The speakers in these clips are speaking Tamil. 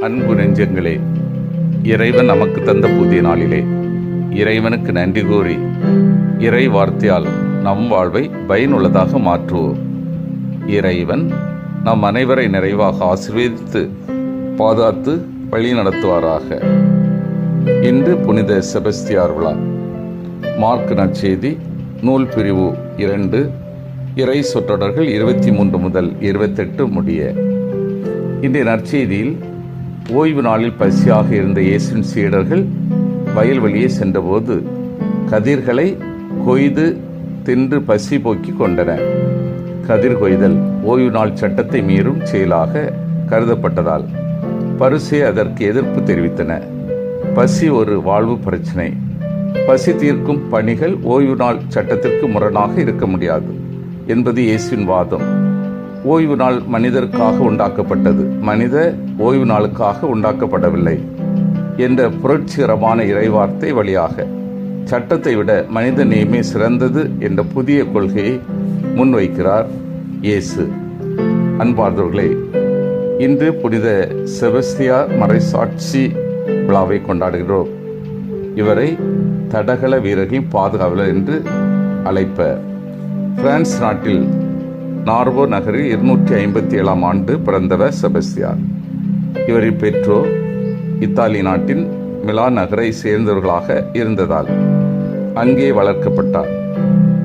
அன்பு நெஞ்சங்களே இறைவன் நமக்கு தந்த புதிய நாளிலே. இறைவனுக்கு நன்றி கூறி இறை வார்த்தையால் நம் வாழ்வை பயனுள்ளதாக மாற்றுவோம். இறைவன் நம் அனைவரை நிறைவாக ஆசீர்வதித்து பாதுகாத்து வழி நடத்துவாராக. இன்று புனித செபஸ்தியார் விழா. மார்க் நற்செய்தி நூல் பிரிவு இரண்டு இறை சொற்றொடர்கள் இருபத்தி மூன்று முதல் இருபத்தெட்டு முடிய. இன்றைய நற்செய்தியில் ஓய்வு நாளில் பசியாக இருந்த இயேசின் சீடர்கள் வயல்வெளியே சென்றபோது கதிர்களை கொய்து தின்று பசி போக்கி கொண்டனர். கதிர் கொய்தல் ஓய்வு நாள் சட்டத்தை மீறும் செயலாக கருதப்பட்டதால் பரிசே அதற்கு எதிர்ப்பு தெரிவித்தன. பசி ஒரு வாழ்வு பிரச்சினை. பசி தீர்க்கும் பணிகள் ஓய்வு நாள் சட்டத்திற்கு முரணாக இருக்க முடியாது என்பது இயேசுவின் வாதம். ஓய்வு நாள் மனிதருக்காக உண்டாக்கப்பட்டது. மனித ஓய்வு நாளுக்காக உண்டாக்கப்படவில்லை என்ற புரட்சிகரமான இறைவார்த்தை வழியாக. சட்டத்தை விட மனித நேயமே சிறந்தது என்ற புதிய கொள்கையை முன்வைக்கிறார் இயேசு. அன்பார்ந்தவர்களே இன்று புனித செபஸ்தியார் மறைசாட்சி விழாவை கொண்டாடுகிறோம். இவரை தடகள வீரர்களின் பாதுகாவலர் என்று அழைப்ப பிரான்ஸ் நாட்டில் நார்வோ நகரில் இருநூற்றி ஐம்பத்தி ஏழாம் ஆண்டு பிறந்தவர் செபஸ்தியார் இவரின் பெற்றோர் இத்தாலி நாட்டின் மிலான் நகரை சேர்ந்தவர்களாக இருந்ததால் அங்கே வளர்க்கப்பட்டார்.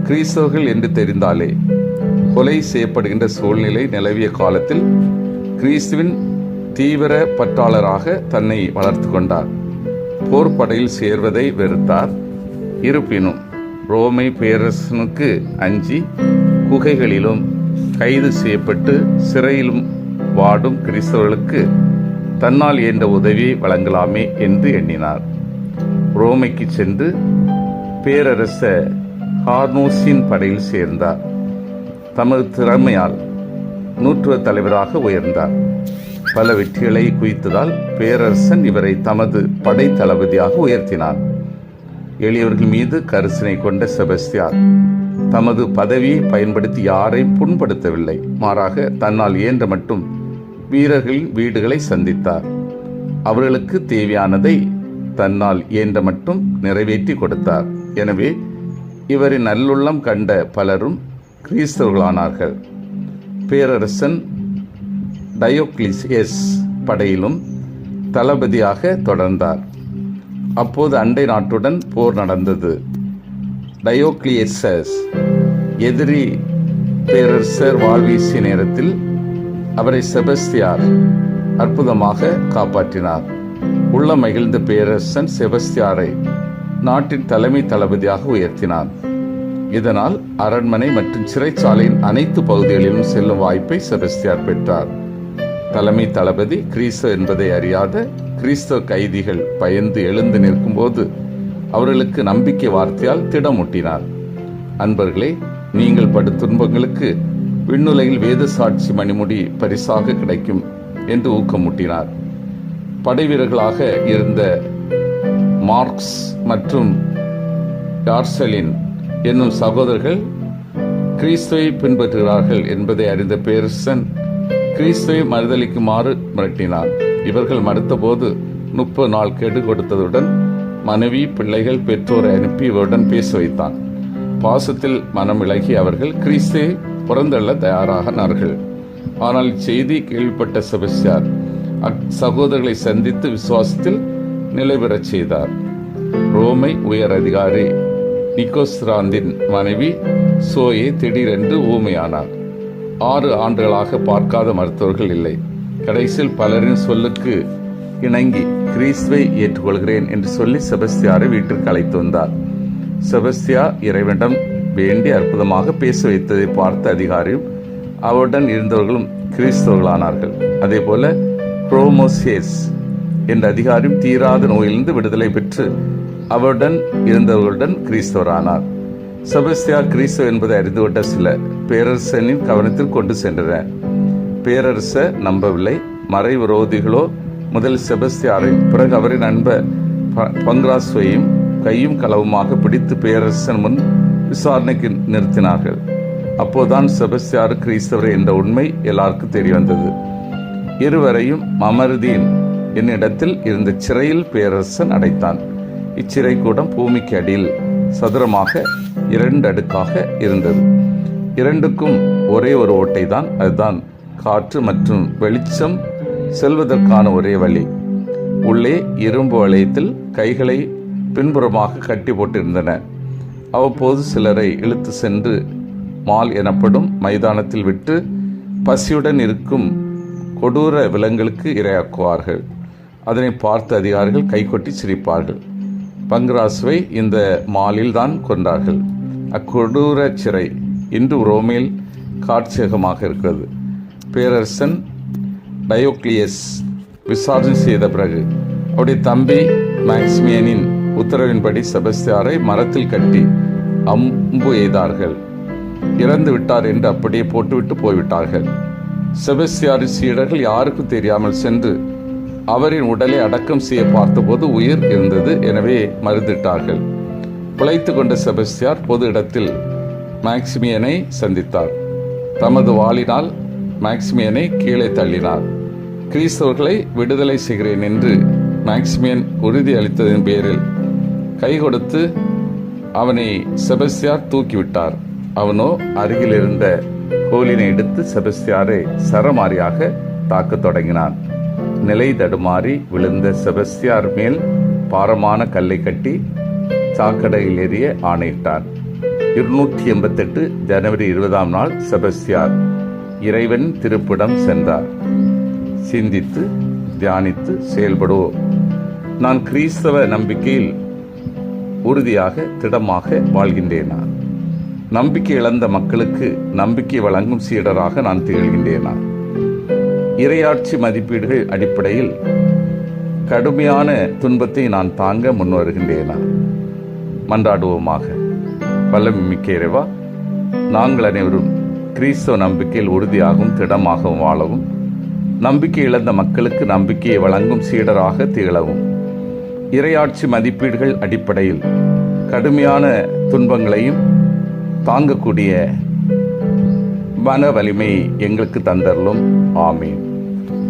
கிறிஸ்தவர்கள் என்று தெரிந்தாலே கொலை செய்யப்படுகின்ற சூழ்நிலை நிலவிய காலத்தில் கிறிஸ்துவின் தீவிர பற்றாளராக தன்னை வளர்த்து கொண்டார். போர்ப்படையில் சேர்வதை வெறுத்தார். இருப்பினும் ரோமை பேரரசனுக்கு அஞ்சி குகைகளிலும் கைது செய்யப்பட்டு சிறையிலும் வாடும் கிறிஸ்தவர்களுக்கு தன்னால் இயன்ற உதவியை வழங்கலாமே என்று எண்ணினார். ரோமைக்கு சென்று பேரரச ஹார்னோஸின் படையில் சேர்ந்தார். தமது திறமையால் நூற்றுவ தலைவராக உயர்ந்தார். பல வெற்றிகளை குவித்ததால் பேரரசன் இவரை தமது படை தளபதியாக உயர்த்தினார். எளியவர்கள் மீது கரிசனை கொண்ட செபஸ்தியார் தமது பதவியை பயன்படுத்தி யாரையும் புண்படுத்தவில்லை. மாறாக தன்னால் இயன்ற மட்டும் வீரர்களின் வீடுகளை சந்தித்தார். அவர்களுக்கு தேவையானதை தன்னால் இயன்ற மட்டும் நிறைவேற்றி கொடுத்தார். எனவே இவரின் நல்லுள்ளம் கண்ட பலரும் கிறிஸ்தவர்களானார்கள். பேரரசன் டயோக்ளிசியஸ் படையிலும் தளபதியாக தொடர்ந்தார். அப்போது அண்டை நாட்டுடன் போர் நடந்தது. டயோக்ளியசஸ் எதிரி பேரரசர் வாழ்வீசிய நேரத்தில் அவரை செபஸ்தியார் அற்புதமாக காப்பாற்றினார். உள்ள மகிழ்ந்த பேரரசன் செபஸ்தியாரை நாட்டின் தலைமை தளபதியாக உயர்த்தினார் இதனால் அரண்மனை மற்றும் சிறைச்சாலையின் அனைத்து பகுதிகளிலும் செல்லும் வாய்ப்பை செபஸ்தியார் பெற்றார். தலைமை தளபதி கிறிஸ்தவ என்பதை அறியாத கிறிஸ்தவ கைதிகள் பயந்து எழுந்து நிற்கும்போது அவர்களுக்கு நம்பிக்கை வார்த்தையால் திடமூட்டினார். அன்பர்களே நீங்கள் படு துன்பங்களுக்கு விண்ணுலையில் வேத சாட்சி மணிமுடி பரிசாக கிடைக்கும் என்று ஊக்கமூட்டினார். படைவீரர்களாக இருந்த மார்க்ஸ் மற்றும் டார்சலின் என்னும் சகோதரர்கள் கிறிஸ்துவை பின்பற்றுகிறார்கள் என்பதை அறிந்த பேரிசன் கிறிஸ்துவை மறுதளிக்குமாறு மிரட்டினார். இவர்கள் மறுத்தபோது முப்பது நாள் கெடு கொடுத்ததுடன் மனைவி பிள்ளைகள் பெற்றோரை அனுப்பி இவருடன் பேச வைத்தான். பாசத்தில் மனம் விலகி அவர்கள் கிறிஸ்தே புறந்தள்ள தயாராகினார்கள் ஆனால் இச்செய்தி கேள்விப்பட்ட செபஸ்டியார் அக் சகோதரர்களை சந்தித்து விசுவாசத்தில் நிலை பெறச் செய்தார். ரோமை உயர் அதிகாரி நிக்கோஸ்ராந்தின் மனைவி சோயே திடீரென்று ஊமையானார். ஆறு ஆண்டுகளாக பார்க்காத மருத்துவர்கள் இல்லை. கடைசியில் பலரின் சொல்லுக்கு இணங்கி கிறிஸ்துவை ஏற்றுக்கொள்கிறேன் என்று சொல்லி செபஸ்தியாரை வீட்டிற்கு அழைத்து வந்தார். செபஸ்தியா இறைவனிடம் வேண்டி அற்புதமாக பேச வைத்ததை பார்த்த அதிகாரியும் அவருடன் இருந்தவர்களும் கிறிஸ்தவர்களானார்கள். அதே போல புரோமோசியஸ் என்ற அதிகாரியும் தீராத நோயிலிருந்து விடுதலை பெற்று அவருடன் இருந்தவர்களுடன் கிறிஸ்தவரானார். செபஸ்தியா கிறிஸ்தவ என்பதை அறிந்துவிட்ட சில பேரரசனின் கவனத்தில் கொண்டு சென்றனர். பேரரசர் நம்பவில்லை. மறைவிரோதிகளோ முதல் செபஸ்தியாரையும் பிறகு அவரின் நண்பர் ப- கையும் களவுமாக பிடித்து பேரரசன் முன் விசாரணைக்கு நிறுத்தினார்கள். அப்போதான் செபஸ்தியார் கிறிஸ்தவர் என்ற உண்மை எல்லாருக்கும் தெரிய வந்தது. இருவரையும் மமருதீன் என்னிடத்தில் இருந்த சிறையில் பேரரசன் அடைத்தான். இச்சிறை கூடம் பூமிக்கு அடியில் சதுரமாக இரண்டு அடுக்காக இருந்தது. இரண்டுக்கும் ஒரே ஒரு ஓட்டை தான் அதுதான் காற்று மற்றும் வெளிச்சம் செல்வதற்கான ஒரே வழி உள்ளே இரும்பு வளையத்தில் கைகளை பின்புறமாக கட்டி போட்டிருந்தன. அவ்வப்போது சிலரை இழுத்து சென்று மால் எனப்படும் மைதானத்தில் விட்டு பசியுடன் இருக்கும் கொடூர விலங்குகளுக்கு இரையாக்குவார்கள். அதனை பார்த்த அதிகாரிகள் கைகொட்டி சிரிப்பார்கள். பங்கராசுவை இந்த மாலில் தான் கொன்றார்கள். அக்கொடூர சிறை இன்று ரோமேல் காட்சியகமாக இருக்கிறது. பேரரசன் டயோக்ளியஸ் விசாரணை செய்த பிறகு அவருடைய தம்பி மேக்ஸ்மியனின் உத்தரவின்படி செபஸ்தியாரை மரத்தில் கட்டி அம்பு எய்தார்கள். இறந்து விட்டார் என்று அப்படியே போட்டுவிட்டு போய்விட்டார்கள். செபஸ்தியாரின் சீடர்கள் யாருக்கும் தெரியாமல் சென்று அவரின் உடலை அடக்கம் செய்ய பார்த்தபோது உயிர் இருந்தது எனவே மருந்திட்டார்கள் பிழைத்து கொண்ட செபஸ்தியார் பொது இடத்தில் மேக்சிமியனை சந்தித்தார். தமது வாளினால் மேக்சிமியனை கீழே தள்ளினார். கிறிஸ்தவர்களை விடுதலை செய்கிறேன் என்று மேக்சிமியன் உறுதி அளித்ததன் பேரில் கை கொடுத்து அவனை செபஸ்தியார் தூக்கிவிட்டார். அவனோ அருகில் இருந்த கோலினை எடுத்து செபஸ்தியாரை சரமாரியாக தாக்க தொடங்கினான். நிலை தடுமாறி விழுந்த செபஸ்தியார் மேல் பாரமான கல்லை கட்டி சாக்கடையில் எறிய ஆணையிட்டான். இருநூற்றி எண்பத்தெட்டு ஜனவரி இருபதாம் நாள் செபஸ்தியார் இறைவன் திருப்பிடம் சென்றார். சிந்தித்து தியானித்து செயல்படுவோம். நான் கிறிஸ்தவ நம்பிக்கையில் உறுதியாக திடமாக வாழ்கின்றேனா? நம்பிக்கை இழந்த மக்களுக்கு நம்பிக்கை வழங்கும் சீடராக நான் திகழ்கின்றேனா? இரையாட்சி மதிப்பீடுகள் அடிப்படையில் கடுமையான துன்பத்தை நான் தாங்க முன்வருகின்றேனா? மன்றாடுவோமாக. வல்லமை மிக்க இறைவா நாங்கள் அனைவரும் கிறிஸ்தவ நம்பிக்கையில் உறுதியாகவும் திடமாகவும் வாழவும் நம்பிக்கை இழந்த மக்களுக்கு நம்பிக்கையை வழங்கும் சீடராக திகழவும். இரையாட்சி மதிப்பீடுகள் அடிப்படையில் கடுமையான துன்பங்களையும் தாங்கக்கூடிய மன வலிமை எங்களுக்கு தந்தரலும் ஆமீன்.